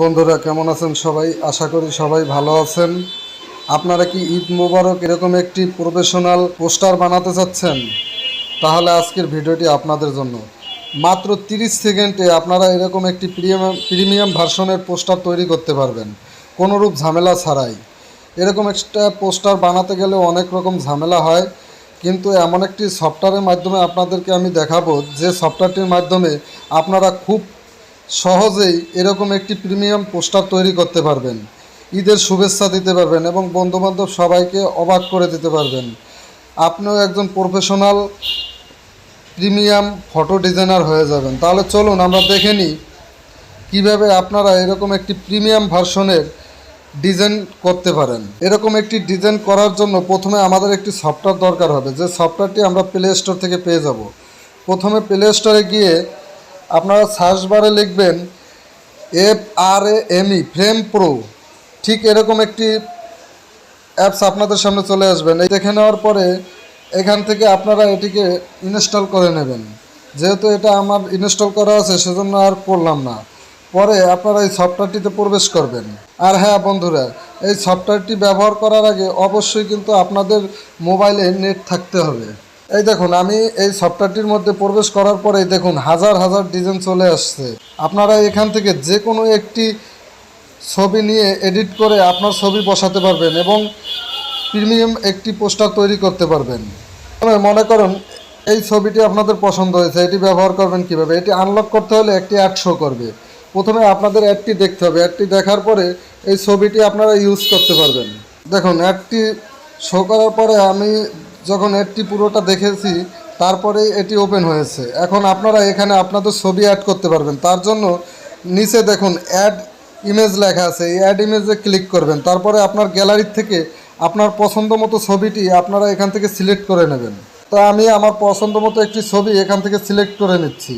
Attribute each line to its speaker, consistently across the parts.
Speaker 1: বন্ধুরা, কেমন আছেন সবাই? আশা করি সবাই ভালো আছেন। আপনারা কি ঈদ মোবারক এরকম একটি প্রফেশনাল পোস্টার বানাতে চাচ্ছেন? তাহলে আজকের ভিডিওটি আপনাদের জন্য। মাত্র 30 সেকেন্ডে আপনারা এরকম একটি প্রিমিয়াম প্রিমিয়াম ভার্সনের পোস্টার তৈরি করতে পারবেন। কোনোরূপ ঝামেলা ছাড়াই। এরকম একটা পোস্টার বানাতে গেলে অনেক রকম ঝামেলা হয়, কিন্তু এমন একটি সফটওয়্যারের মাধ্যমে আপনাদেরকে আমি দেখাবো যে সফটওয়্যারটির মাধ্যমে আপনারা খুব সহজেই এরকম একটি প্রিমিয়াম পোস্টার তৈরি করতে পারবেন। ঈদের শুভেচ্ছা দিতে পারবেন এবং বন্ধুবান্ধব সবাইকে অবাক করে দিতে পারবেন। আপনিও একজন প্রফেশনাল প্রিমিয়াম ফটো ডিজাইনার হয়ে যাবেন। তাহলে চলুন আমরা দেখে নিই কীভাবে আপনারা এরকম একটি প্রিমিয়াম ভার্সনের ডিজাইন করতে পারেন। এরকম একটি ডিজাইন করার জন্য প্রথমে আমাদের একটি সফটওয়্যার দরকার হবে। যে সফটওয়্যারটি আমরা প্লে স্টোর থেকে পেয়ে যাব। প্রথমে প্লে স্টোরে গিয়ে আপনারা সার্চ বারে লিখবেন F R M E frame pro ঠিক এরকম একটি অ্যাপস আপনাদের সামনে চলে আসবেন। এই দেখে নেওয়ার পরে এখান থেকে আপনারা এটিকে ইনস্টল করে নেবেন। যেহেতু এটা আমার ইনস্টল করা আছে, সেজন্য আর করলাম না। পরে আপনারা এই সফটওয়্যারটিতে প্রবেশ করবেন। আর হ্যাঁ বন্ধুরা, এই সফটওয়্যারটি ব্যবহার করার আগে অবশ্যই কিন্তু আপনাদের মোবাইলে নেট থাকতে হবে। এই দেখুন, আমি এই সফটওয়্যারটির মধ্যে প্রবেশ করার পরেই দেখুন, হাজার হাজার ডিজাইন চলে আসছে। আপনারা এখান থেকে যে কোনো একটি ছবি নিয়ে এডিট করে আপনার ছবি বসাতে পারবেন এবং প্রিমিয়াম একটি পোস্টার তৈরি করতে পারবেন। মনে করুন, এই ছবিটি আপনাদের পছন্দ হয়েছে, এটি ব্যবহার করবেন কীভাবে? এটি আনলক করতে হলে একটি অ্যাড শো করবে। প্রথমে আপনাদের অ্যাডটি দেখতে হবে। অ্যাডটি দেখার পরে এই ছবিটি আপনারা ইউজ করতে পারবেন। দেখুন অ্যাডটি শো করার পরে আমি যখন অ্যাডটি পুরোটা দেখেছি, তারপরে এটি ওপেন হয়েছে। এখন আপনারা এখানে আপনাদের ছবি অ্যাড করতে পারবেন। তার জন্য নিচে দেখুন অ্যাড ইমেজ লেখা আছে। এই অ্যাড ইমেজে ক্লিক করবেন। তারপরে আপনার গ্যালারির থেকে আপনার পছন্দ মতো ছবিটি আপনারা এখান থেকে সিলেক্ট করে নেবেন। তো আমি আমার পছন্দ মতো একটি ছবি এখান থেকে সিলেক্ট করে নিচ্ছি।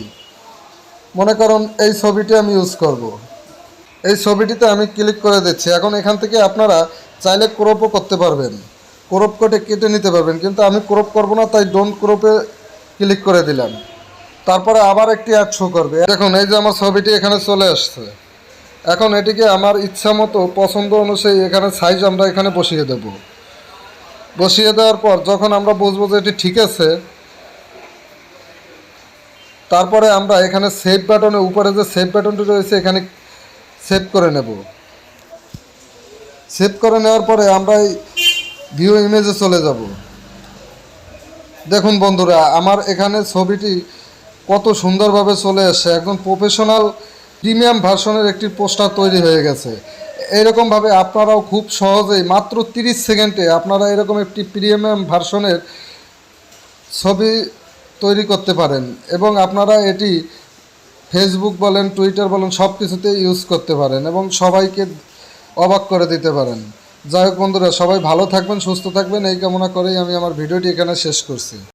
Speaker 1: মনে করুন, এই ছবিটি আমি ইউজ করব। এই ছবিটিতে আমি ক্লিক করে দিচ্ছি। এখন এখান থেকে আপনারা চাইলে ক্রপও করতে পারবেন। ক্রপ করে কেটে নিতে পারবেন, কিন্তু আমি ক্রপ করব না, তাই ডোন্ট ক্রপে ক্লিক করে দিলাম। তারপরে আবার একটি অ্যাড শো করবে। দেখুন, এই যে আমার ছবিটি এখানে চলে আসছে। এখন এটিকে আমার ইচ্ছা মতো, পছন্দ অনুযায়ী এখানে সাইজ আমরা এখানে বসিয়ে দেব। বসিয়ে দেওয়ার পর যখন আমরা বুঝব যে এটি ঠিক আছে, তারপরে আমরা এখানে সেভ বাটনের উপরে যে সেভ বাটনটি রয়েছে, এখানে সেভ করে নেব। সেভ করে নেওয়ার পরে আমরা ভিউ ইমেজে চলে যাব। দেখুন বন্ধুরা, আমার এখানে ছবিটি কত সুন্দরভাবে চলে এসছে একদম প্রফেশনাল প্রিমিয়াম ভার্সনের একটি পোস্টার তৈরি হয়ে গেছে। এইরকমভাবে আপনারাও খুব সহজেই মাত্র 30 সেকেন্ডে আপনারা এরকম একটি প্রিমিয়াম ভার্সনের ছবি তৈরি করতে পারেন এবং আপনারা এটি ফেসবুক বলেন টুইটার বলেন সব কিছুতে ইউজ করতে পারেন এবং সবাইকে অবাক করে দিতে পারেন। যাই হোক বন্ধুরা, সবাই ভালো থাকবেন, সুস্থ থাকবেন। এই কামনা করেই আমি আমার ভিডিওটি এখানে শেষ করছি।